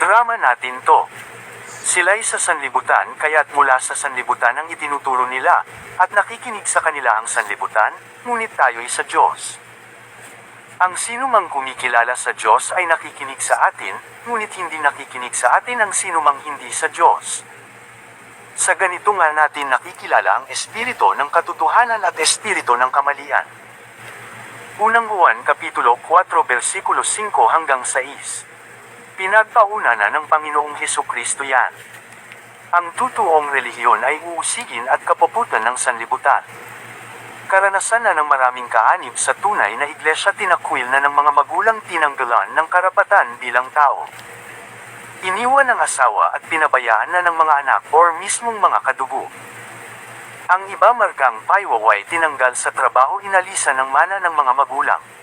Drama natin to. Sila'y sa sanlibutan kaya't mula sa sanlibutan ang itinuturo nila, at nakikinig sa kanila ang sanlibutan, ngunit tayo'y sa Diyos. Ang sino mang kumikilala sa Diyos ay nakikinig sa atin, ngunit hindi nakikinig sa atin ang sino mang hindi sa Diyos. Sa ganito nga natin nakikilala ang espiritu ng katotohanan at espiritu ng kamalian. Unang Juan Kapitulo 4 versikulo 5 hanggang 6. Pinagpauna na ng Panginoong Heso Kristo yan. Ang totoong relihiyon ay uusigin at kapuputan ng sanlibutan. Karanasan na ng maraming kaanib sa tunay na iglesia tinakwil na ng mga magulang tinanggalan ng karapatan bilang tao. Iniwan ng asawa at pinabayaan na ng mga anak or mismong mga kadugo. Ang iba markang paywaway tinanggal sa trabaho inalisan ng mana ng mga magulang.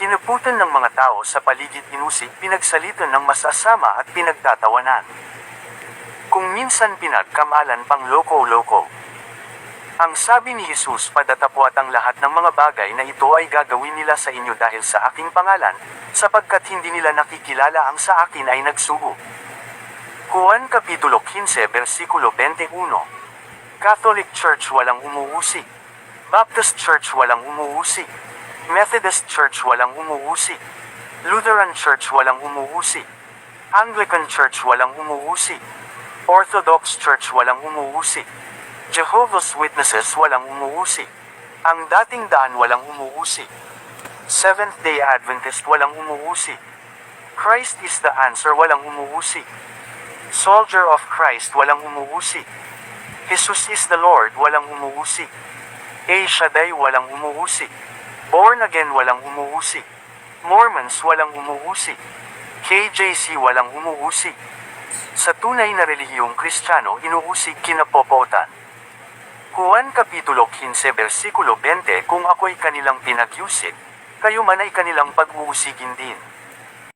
Kinuputan ng mga tao sa paligid inusig pinagsalitan ng masasama at pinagtatawanan. Kung minsan pinagkamalan pang loko-loko. Ang sabi ni Jesus padatapwat ang lahat ng mga bagay na ito ay gagawin nila sa inyo dahil sa aking pangalan, sapagkat hindi nila nakikilala ang sa akin ay nagsugo. Juan Kapitulo 15 versikulo 21 Catholic Church walang umuusig. Baptist Church walang umuusig. Methodist Church walang umuusig. Lutheran Church walang umuusig. Anglican Church walang umuusig. Orthodox Church walang umuusig. Jehovah's Witnesses walang umuusig. Ang dating daan walang umuusig. Seventh-day Adventist walang umuusig. Christ is the answer walang umuusig. Soldier of Christ walang umuusig. Jesus is the Lord walang umuusig. A Shaddai walang umuusig. Born again walang umuusig. Mormons walang umuusig. KJC walang umuusig. Sa tunay na relihiyong Kristiyano inuusig kinapopotan. Juan Kapitulo 15 versikulo 20 Kung ako'y kanilang pinagyusik, kayo man ay kanilang pag-uusigin din.